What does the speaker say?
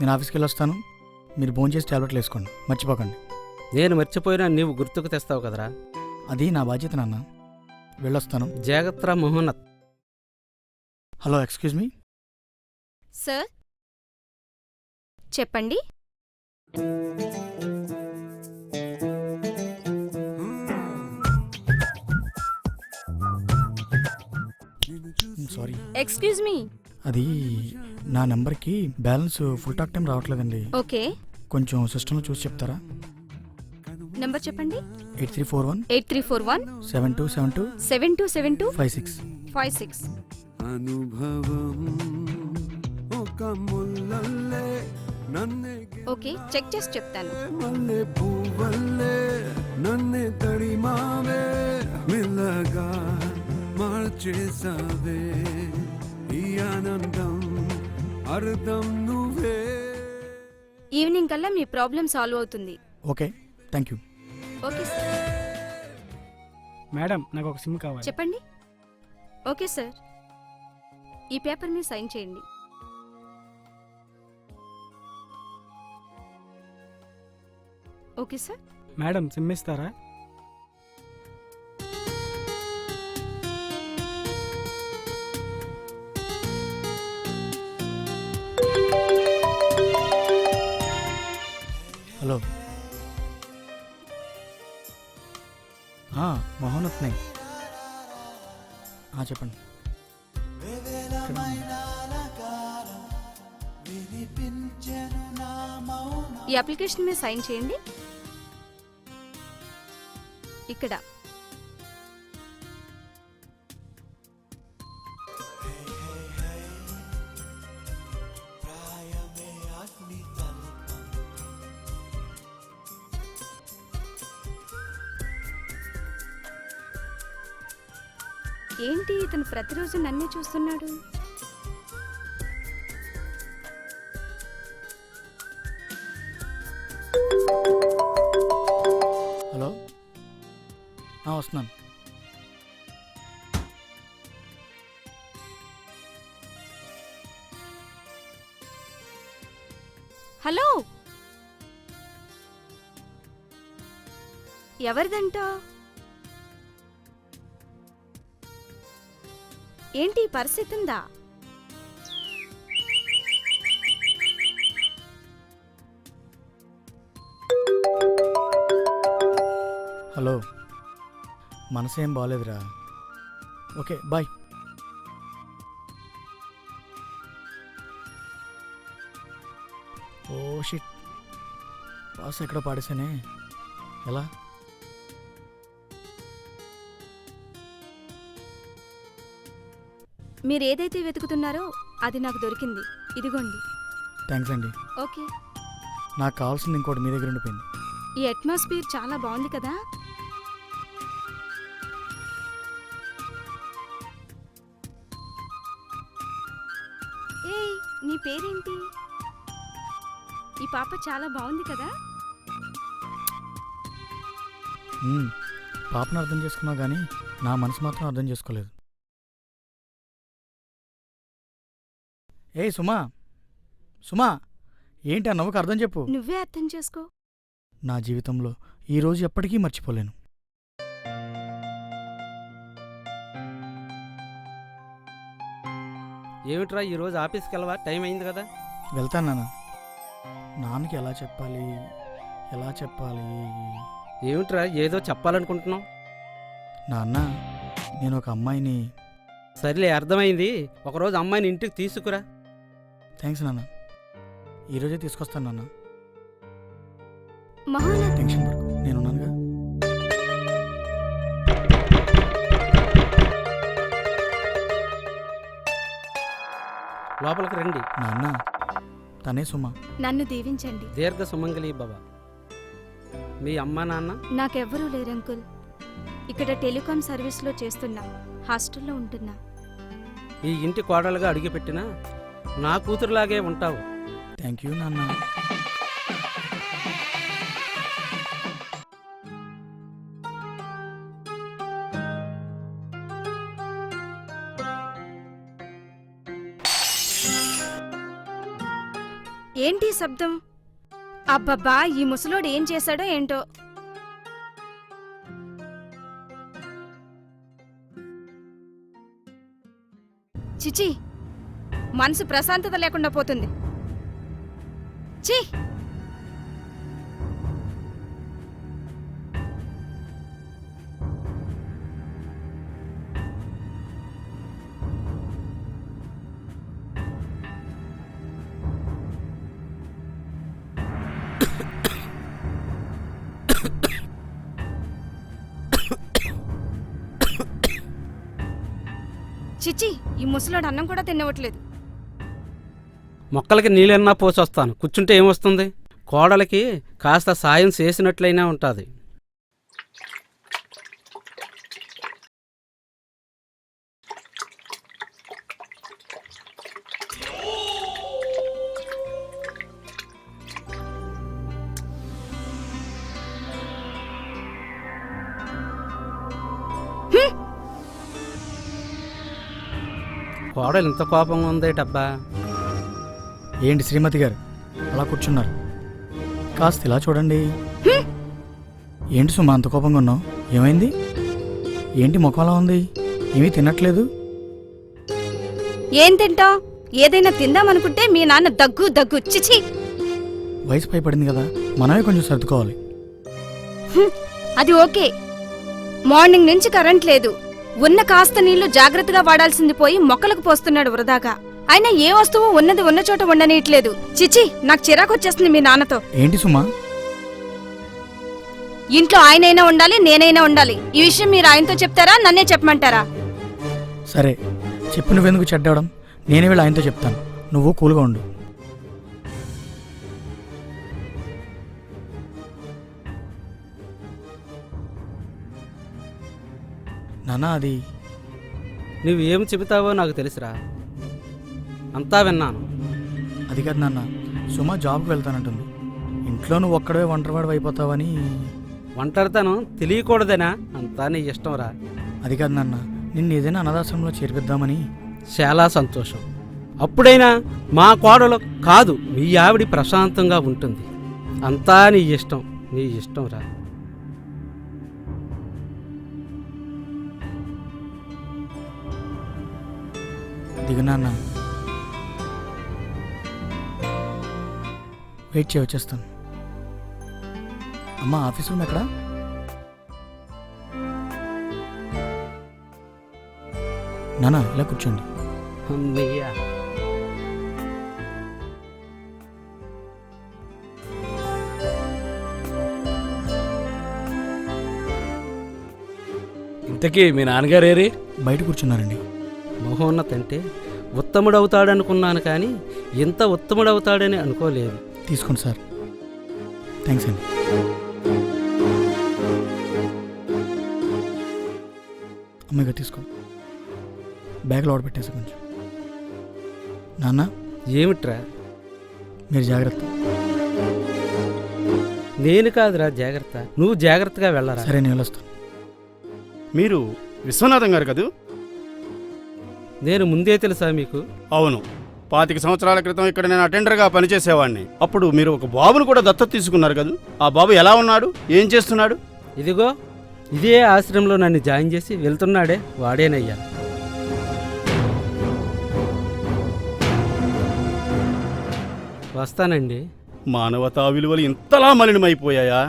నేను ఆఫీస్కి వెళ్ళి వస్తాను మీరు ఫోన్ చేసి టాబ్లెట్లు వేసుకోండి. మర్చిపోకండి. నేను మర్చిపోయినా నీవు గుర్తుకు తెస్తావు కదరా? అది నా బాధ్యత నాన్న. వెళ్ళొస్తాను. జాగ్రత్త Mahonnat hello excuse me? Sir? చెప్పండి. సారీ. Excuse me. అది నా నెంబర్కి బ్యాలెన్స్ ఫుల్ టాక్ టైం రావట్లేదండి. ఓకే. కొంచెం సిస్టంలో చూసి చెప్తారా? నెంబర్ చెప్పండి. Eight three four one eight three four one seven two seven two seven two seven two five six. Five six. అనుభవం ఒక ముల్లల్లే నన్నే ఓకే చెక్ చేసి చెప్తాను. మల్లె పువ్వల్లే నన్నే తడిమావే మెల్లగా మార్చేసావే. ఆనందం అర్థం నువ్వే. ఈవినింగ్ కల్లా మీ ప్రాబ్లం సాల్వ్ అవుతుంది. Okay thank you. Okay sir. Madam నాకు ఒక సిమ్ కావాలి. చెప్పండి. Okay sir. ఈ పేపర్ మీద సైన్ చేయండి. Okay sir. మేడం సిమ్ ఇస్తారా? ఆ, చెప్పండి. ఈ అప్లికేషన్ మీద సైన్ చేయండి. ఇక్కడ. ఏంటి ఇతను ప్రతిరోజు నన్నే చూస్తున్నాడు? హలో. వస్తున్నాను. హలో. ఎవరిదంట? ఏంటి ఈ పరిస్థితి ఉందా? హలో. మనసేం బాగాలేదురా okay bye. Oh shit. Pass ఎక్కడ పాడేసానే ఎలా? మీరు ఏదైతే వెతుకుతున్నారో అది నాకు దొరికింది. ఇదిగోండి. థ్యాంక్స్ అండి. ఓకే. నాకు కావాల్సింది ఇంకోటి మీ దగ్గర ఉండిపోయింది. ఈ అట్మాస్ఫియర్ చాలా బాగుంది కదా? ఏయ్ నీ పేరేంటి? ఈ పాప చాలా బాగుంది కదా? మ్మ్. పాపను అర్థం చేసుకున్నావు కానీ నా మనసు మాత్రం అర్థం చేసుకోలేదు. ఏయ్ సుమా. సుమా ఏంటి ఆ నవ్వుకు అర్థం చెప్పు. నువ్వే అర్థం చేసుకో. నా జీవితంలో ఈ రోజు ఎప్పటికీ మర్చిపోలేను. ఏమిట్రా ఈరోజు ఆఫీస్కి వెళ్ళవా? టైం అయింది కదా. వెళ్తాను నాన్న. నాన్నకి ఎలా చెప్పాలి? ఎలా చెప్పాలి? ఏమిట్రా ఏదో చెప్పాలనుకుంటున్నావు? నాన్న నేను ఒక అమ్మాయిని సర్లే అర్థమైంది. ఒకరోజు అమ్మాయిని ఇంటికి తీసుకురా. థ్యాంక్స్ నాన్న. ఈరోజే తీసుకొస్తాను నాన్న. మహానత్ టెన్షన్ పడకు. నేనున్నానుగా. లోపలికి రండి. నాన్న తనే సుమ. నన్ను దీవించండి. దీర్ఘ సుమంగళి బాబ మీ అమ్మా నాన్న? నాకెవ్వరూ లేరు అంకుల్. ఇక్కడ టెలికాం సర్వీస్లో చేస్తున్నా. హాస్టల్లో ఉంటున్నా. ఈ ఇంటి కోడలుగా అడుగుపెట్టినా? నా కూతురులాగే ఉంటావు. థ్యాంక్ యూ నాన్న. ఏంటి శబ్దం? అబ్బబ్బా ఈ ముసలోడు ఏం చేశాడో ఏంటో? చిచి మనసు ప్రశాంతత లేకుండా పోతుంది. చీ చిచ్చి ఈ ముసలోడు అన్నం కూడా తినవట్లేదు మొక్కలకి నీళ్ళన్నా పోసొస్తాను. కూర్చుంటే ఏమొస్తుంది? కోడలికి కాస్త సాయం చేసినట్లయినా ఉంటుంది. కోడలు ఇంత కోపంగా ఉందేటబ్బా? ఏంటి శ్రీమతి గారు? అలా కూర్చున్నారు. కాస్త ఇలా చూడండి. ఏంటి సుమా అంత కోపంగా ఉన్నావు? ఏమైంది? ఏంటి ముఖం అలా ఉంది? ఏమీ తినట్లేదు? ఏం తింటావ్? ఏదైనా తిందామనుకుంటే మీ నాన్న దగ్గు దగ్గు చిచి వయసు పైపడింది కదా మనమే కొంచెం సర్దుకోవాలి. అది ఓకే. మార్నింగ్ నుంచి కరెంట్ లేదు. ఉన్న కాస్త నీళ్ళు జాగ్రత్తగా వాడాల్సింది పోయి మొక్కలకు పోస్తున్నాడు వృధాగా. అయినా ఏ వస్తువు ఉన్నది ఉన్న చోట ఉండనీయట్లేదు. చిచి నాకు చిరాకొచ్చేస్తుంది మీ నాన్నతో. ఏంటి సుమా? ఇంట్లో ఆయనైనా ఉండాలి నేనైనా ఉండాలి. ఈ విషయం మీరు ఆయనతో చెప్తారా నన్నే చెప్పమంటారా? సరే చెప్పు నువ్వెందుకు చెడ్డవడం నేనే వెళ్ళి ఆయనతో చెప్తాను. నువ్వు కూల్గా ఉండు. నానా అది నువ్వు ఏం చెబుతావో నాకు తెలుసురా. అంతా విన్నాను. అది కాదు నాన్న సుమా జాబ్కి వెళ్తానంటుంది. ఇంట్లో నువ్వు ఒక్కడవే ఒంటరివాడు అయిపోతావని. ఒంటరితనం తెలియకూడదేనా? అంతా నీ ఇష్టం రా. అది కాదు నాన్న నిన్ను ఏదైనా అనాథాశ్రమంలో చేర్పిద్దామని. చాలా సంతోషం. అప్పుడైనా మా కోడలు కాదు మీ ఆవిడి ప్రశాంతంగా ఉంటుంది. అంతా నీ ఇష్టం నీ ఇష్టం రా. దిగు వెయిట్ చేయ వచ్చేస్తాను. అమ్మా ఆఫీస్ రూమ్ ఎక్కడా? నానా ఇలా కూర్చోండి. అమ్మయ్యా. ఇంతకీ మీ నాన్నగారు ఏరి? బయట కూర్చున్నారండి. మహోన్నత అంటే ఉత్తముడవుతాడనుకున్నాను కానీ ఇంత ఉత్తముడవుతాడని అనుకోలేదు. తీసుకోండి సార్. థ్యాంక్స్ అండి. అమ్మాయిగా తీసుకో. బ్యాగ్ లోడ్ పెట్టేసి కొంచెం. నాన్న? ఏమిట్రా? మీరు జాగ్రత్త. నేను కాదురా జాగ్రత్త. నువ్వు జాగ్రత్తగా వెళ్ళరా? సరే నేను వెళ్ళొస్తాను మీరు విశ్వనాథం గారు కదూ? నేను ముందే తెలుసా మీకు? అవును. పాతిక సంవత్సరాల క్రితం ఇక్కడ నేను అటెండర్గా పనిచేసేవాడిని అప్పుడు మీరు ఒక బాబును కూడా దత్తత తీసుకున్నారు కదూ? ఆ బాబు ఎలా ఉన్నాడు? ఏం చేస్తున్నాడు? ఇదిగో ఇదే ఆశ్రమంలో నన్ను జాయిన్ చేసి వెళ్తున్నాడే వాడేనయ్యా. వస్తానండి. మానవతా విలువలు ఇంతలా మలినమైపోయాయా?